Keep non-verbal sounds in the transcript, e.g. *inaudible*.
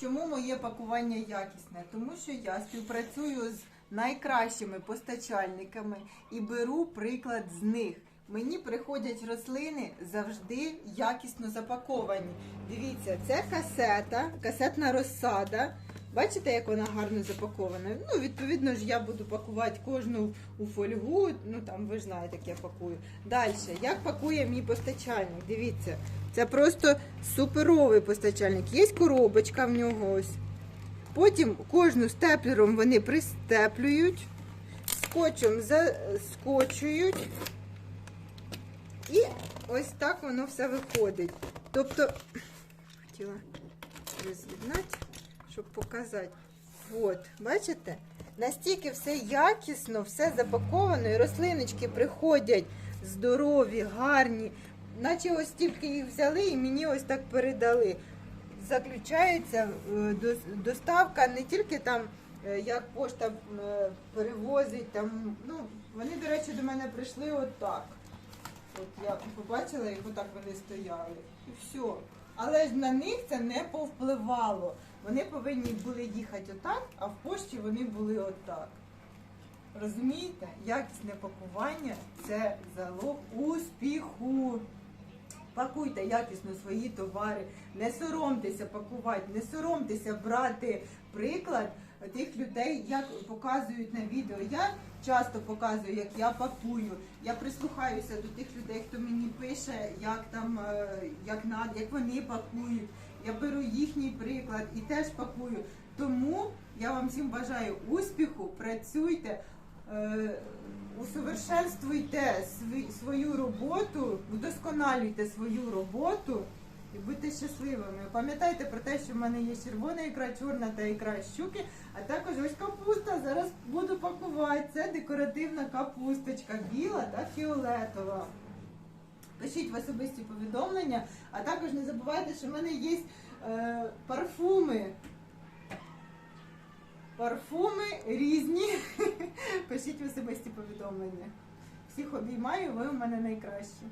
Чому моє пакування якісне? Тому що я співпрацюю з найкращими постачальниками і беру приклад з них. Мені приходять рослини завжди якісно запаковані. Дивіться, це касета, касетна розсада. Бачите, як вона гарно запакована? Ну, відповідно ж, я буду пакувати кожну у фольгу. Ну там ви ж знаєте, як я пакую. Далі, як пакує мій постачальник? Дивіться, це просто суперовий постачальник. Є коробочка в нього ось. Потім кожну степлером вони пристеплюють, скотчем заскочують. І ось так воно все виходить. Тобто, хотіла роз'єднати, щоб показати. От, бачите? Настільки все якісно, все запаковано, і рослиночки приходять здорові, гарні. Наче ось тільки їх взяли і мені ось так передали. Заключається е, доставка не тільки там, е, як пошта е, перевозить, там, ну, вони, до речі, до мене прийшли отак. От я побачила їх, отак вони стояли. І все. Але ж на них це не повпливало. Вони повинні були їхати отак, а в пошті вони були отак. Розумієте? Якісне пакування це залог успіху. Пакуйте якісно свої товари, не соромтеся пакувати, не соромтеся брати приклад тих людей, як показують на відео. Я часто показую, як я пакую. Я прислухаюся до тих людей, хто мені пише, як там е, як надо, як вони пакують. Я беру їхній приклад і теж пакую. Тому я вам всім бажаю успіху, працюйте. Е, Усовершенствуйте свою роботу, вдосконалюйте свою роботу і будьте щасливими. Пам'ятайте про те, що в мене є червона ікра, чорна та ікра щуки, а також ось капуста. Зараз буду пакувати. Це декоративна капусточка, біла та фіолетова. Пишіть в особисті повідомлення, а також не забувайте, що в мене є е, парфуми. Парфуми різні. *laughs* Пишіть в особисті повідомлення. Всіх обіймаю, ви у мене найкращі.